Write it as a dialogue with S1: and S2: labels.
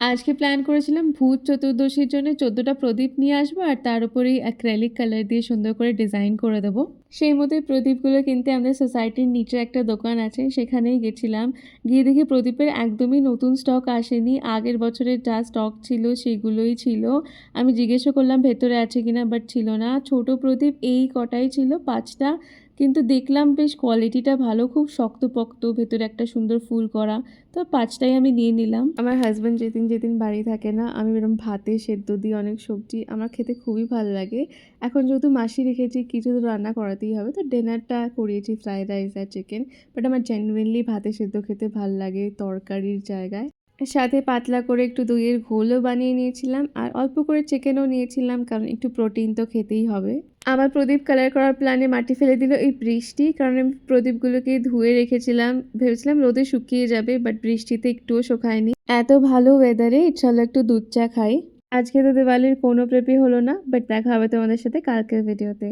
S1: আজকে প্ল্যান করেছিলাম ভূত চতুর্দশীর জন্য চোদ্দোটা প্রদীপ নিয়ে আসব আর তার উপরেই অ্যাক্রেলিক কালার দিয়ে সুন্দর করে ডিজাইন করে দেবো। সেই মতোই প্রদীপগুলো কিনতে আমাদের সোসাইটির নিচে একটা দোকান আছে, সেখানেই গেছিলাম। গিয়ে দেখি প্রদীপের একদমই নতুন স্টক আসেনি। আগের বছরের যা স্টক ছিল সেগুলোই ছিল। আমি জিজ্ঞেসও করলাম ভেতরে আছে কিনা বাট ছিল না। ছোট প্রদীপ এই কটাই ছিল, পাঁচটা। কিন্তু দেখলাম বেশ কোয়ালিটিটা ভালো, খুব শক্তপোক্ত, ভেতরে একটা সুন্দর ফুল করা। তো পাঁচটাই আমি নিয়ে নিলাম। আমার হাজব্যান্ড যেদিন যেদিন বাড়ি থাকে না, আমি এরকম ভাতে সেদ্ধ দিই, অনেক সবজি, আমার খেতে খুবই ভালো লাগে। এখন যেহেতু মাসি রেখেছি, কিছু তো রান্না করাতেই হবে। তো ডিনারটা করিয়েছি ফ্রাইড রাইস আর চিকেন বাট আমার জেনুইনলি ভাতে সেদ্ধ খেতে ভালো লাগে তরকারির জায়গায়। সাথে পাতলা করে একটু দইয়ের ঘোলও বানিয়ে নিয়েছিলাম। আর অল্প করে চিকেনও নিয়েছিলাম, কারণ একটু প্রোটিন তো খেতেই হবে। আমার প্রদীপ কালার করার প্ল্যানে মাটি ফেলে দিল এই বৃষ্টি। কারণ আমি প্রদীপগুলোকে ধুয়ে রেখেছিলাম, ভেবেছিলাম রোদে শুকিয়ে যাবে বাট বৃষ্টিতে একটুও শোকায়নি। এত ভালো ওয়েদারে চলো একটু দুধ চা খাই। আজকে তো দিওয়ালির কোনো প্রেপি হলো না বাট দেখা হবে তোমাদের সাথে কালকের ভিডিওতে